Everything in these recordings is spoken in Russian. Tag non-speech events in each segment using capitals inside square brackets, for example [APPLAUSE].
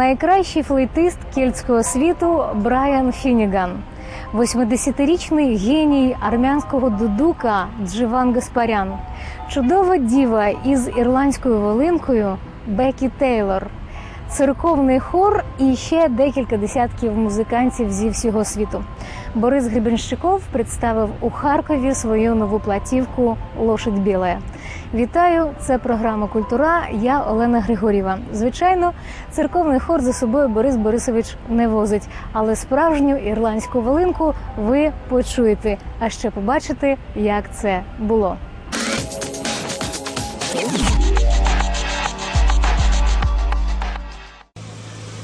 Найкращий флейтист кельтського світу Брайан Фініган, 80-річний геній армянського дудука Дживан Гаспарян, чудова діва із ірландською волинкою Бекі Тейлор, церковний хор і ще декілька десятків музикантів зі всього світу. Борис Гребенщиков представив у Харкові свою нову платівку Лошадь біла. Вітаю! Це програма Культура. Я Олена Григорєва. Звичайно, церковний хор за собою Борис Борисович не возить, але справжню ірландську волинку ви почуєте, а ще побачите, як це було.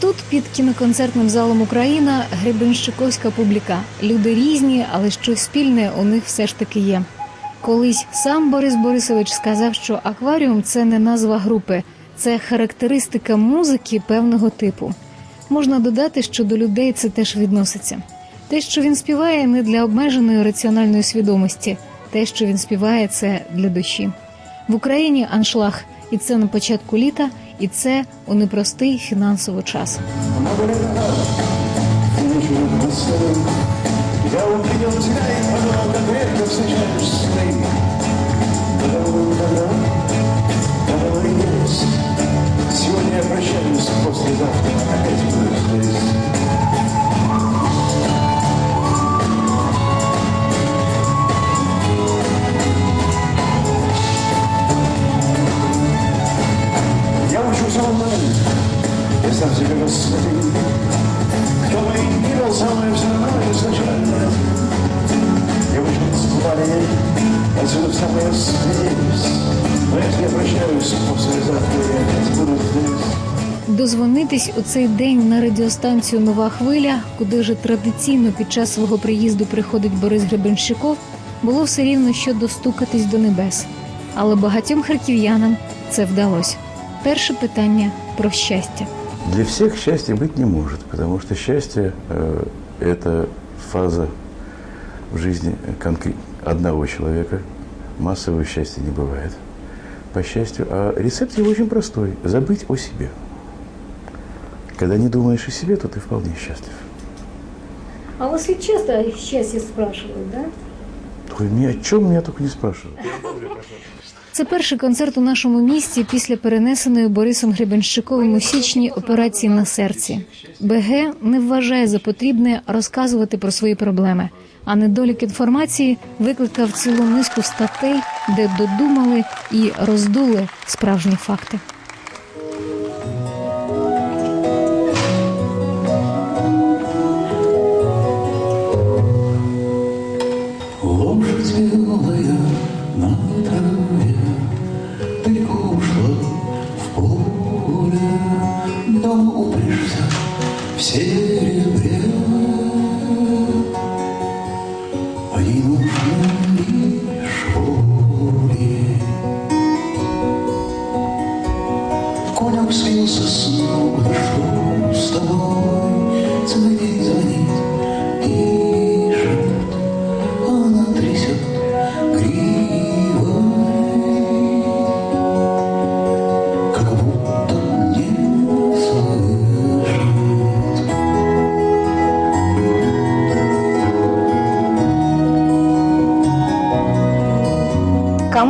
Тут під кіноконцертним залом Україна гребенщиковська публіка. Люди різні, але щось спільне у них все ж таки є. Колись сам Борис Борисович сказав, що акваріум це не назва групи, це характеристика музики певного типу. Можна додати, що до людей це теж відноситься. Те, що він співає, не для обмеженої раціональної свідомості, те, що він співає, це для душі. В Україні аншлаг, і це на початку літа, і це у непростий фінансово час. Я я сам себе господин. Дозвонитись у цей день на радіостанцію Нова хвиля, куди вже традиційно під час свого приїзду приходить Борис Гребенщиков, було все рівно, що достукатись до небес. Але багатьом харків'янам це вдалося. Перше питання про щастя. Для всех счастья быть не может, потому что счастье э, – это фаза в жизни конкрет- одного человека. Массового счастья не бывает, по счастью. А рецепт его очень простой – забыть о себе. Когда не думаешь о себе, то ты вполне счастлив. А вас ведь часто щастя спрашивают, да? Ой, ни о чем меня только не спрашивают. Це перший концерт у нашому місті після перенесеної Борисом Гребенщиковим у січні операції на серці. БГ не вважає за потрібне розказувати про свої проблеми. А недолік інформації викликав цілу низку статей, де додумали і роздули справжні факти.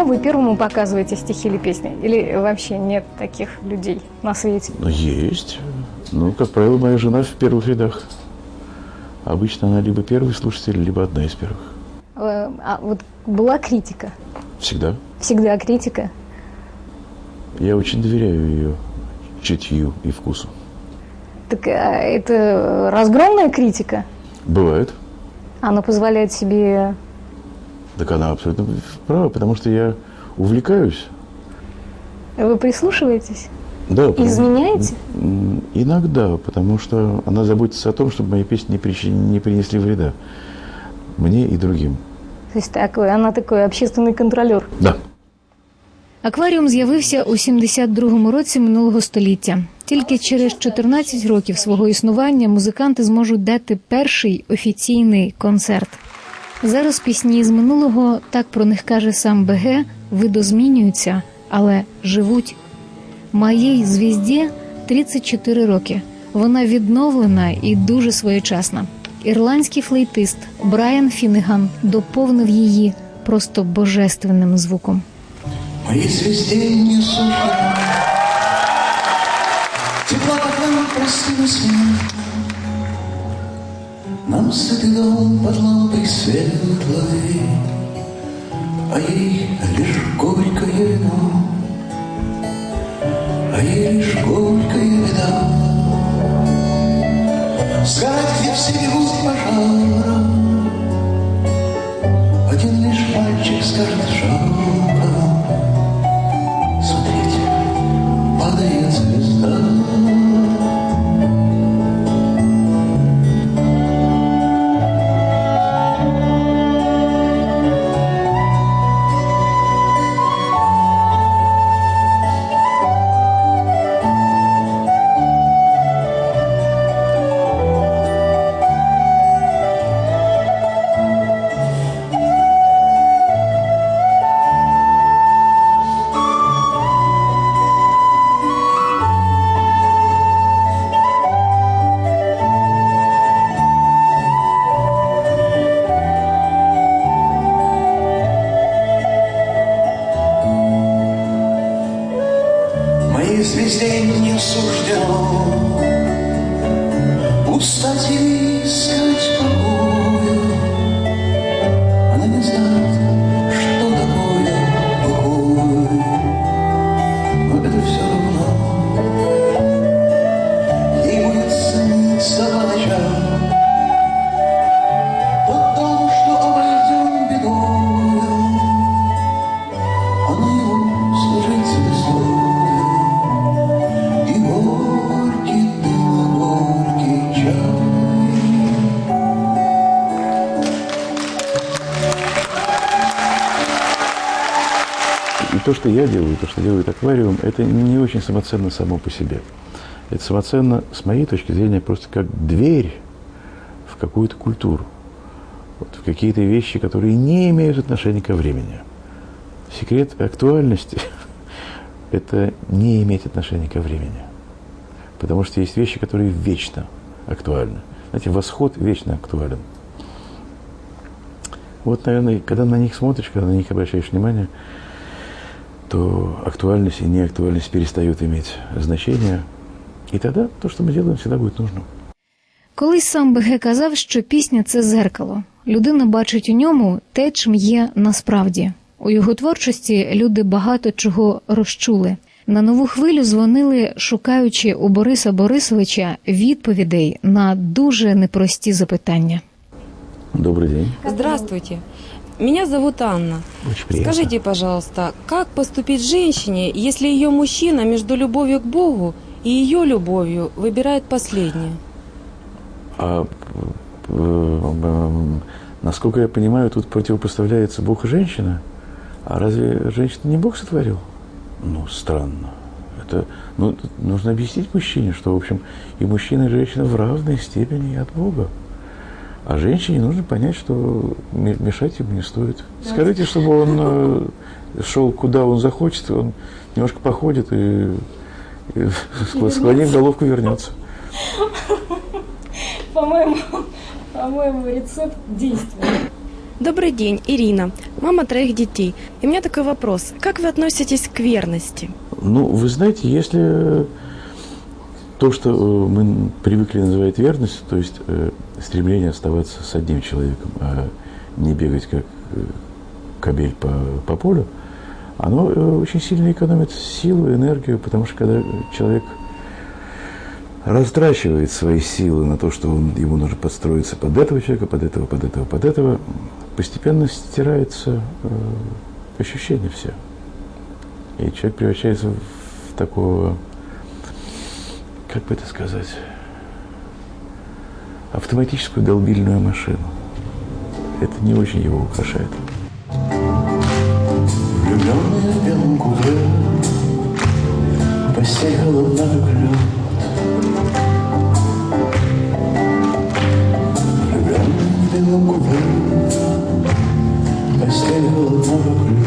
Кому вы первому показываете стихи или песни? Или вообще нет таких людей на свете? Но есть. Ну, как правило, моя жена в первых рядах. Обычно она либо первый слушатель, либо одна из первых. Э, А вот была критика. Всегда. Всегда критика. Я очень доверяю ее чутью и вкусу. Так а это разгромная критика? Бывает. Она позволяет себе... Так она абсолютно права, потому что я увлекаюсь. Вы прислушиваетесь? Да, потому- Изменяете? М, Иногда, потому что она заботится о том, чтобы мои песни не, причи- не принесли вреда мне и другим. То есть такой, она такой общественный контролер. Да. Акваріум з'явився у 72-му році минулого століття. Тільки через 14 років свого існування музиканти зможуть дати перший офіційний концерт. Зараз пісні з минулого, так про них каже сам БГ, видозмінюються, але живуть. Моїй звізді 34 роки. Вона відновлена і дуже своєчасна. Ірландський флейтист Брайан Фіннеган доповнив її просто божественним звуком. Моей звезде не суждено Тепла, как нам проснулась Нам сытый дом под лампой светлой А ей лишь горькое вино. А ей лишь беда Сгорать, где все бегут пожаром звезде не суждено Устать то, что я делаю, то, что делает аквариум, это не очень самоценно само по себе. Это самоценно, с моей точки зрения, просто как дверь в какую-то культуру, вот, в какие-то вещи, которые не имеют отношения ко времени. Секрет актуальности – это не иметь отношения ко времени. Потому что есть вещи, которые вечно актуальны. Знаете, восход вечно актуален. Вот, наверное, когда на них смотришь, когда на них обращаешь внимание, то актуальность и неактуальность перестают иметь значение. І тоді то, що ми робимо, завжди буде нужно. Колись сам БГ казав, що пісня це зеркало. Людина бачить у ньому те, чим є насправді. У його творчості люди багато чого розчули. На нову хвилю дзвонили, шукаючи у Бориса Борисовича відповідей на дуже непрості запитання. Добрый день. Здравствуйте. Меня зовут Анна. Очень приятно. Скажите, пожалуйста, как поступить женщине, если ее мужчина между любовью к Богу и ее любовью выбирает последнее? А, э, э, насколько я понимаю, тут противопоставляется Бог и женщина. А разве женщина не Бог сотворил? Ну, странно. Это, ну, нужно объяснить мужчине, что, в общем, и мужчина, и женщина в равной степени от Бога. А женщине нужно понять, что ме- мешать ему не стоит. Скажите, чтобы он э, шел куда он захочет, он немножко походит и, и склонив головку вернется. [LAUGHS] По-моему, по-моему, рецепт действия. Добрый день, Ирина, мама троих детей. И у меня такой вопрос. Как вы относитесь к верности? Ну, вы знаете, если то, что э, мы привыкли называть верностью, то есть э, стремление оставаться с одним человеком, а не бегать как э, кобель по, по полю, оно э, очень сильно экономит силу, энергию, потому что когда человек растрачивает свои силы на то, что он, ему нужно подстроиться под этого человека, под этого, под этого, под этого, постепенно стирается э, ощущение все. И человек превращается в такого, как бы это сказать, автоматическую долбильную машину. Это не очень его украшает. Влюбленные в белом холодна, как лед Влюбленные в белом купе Постель холодна,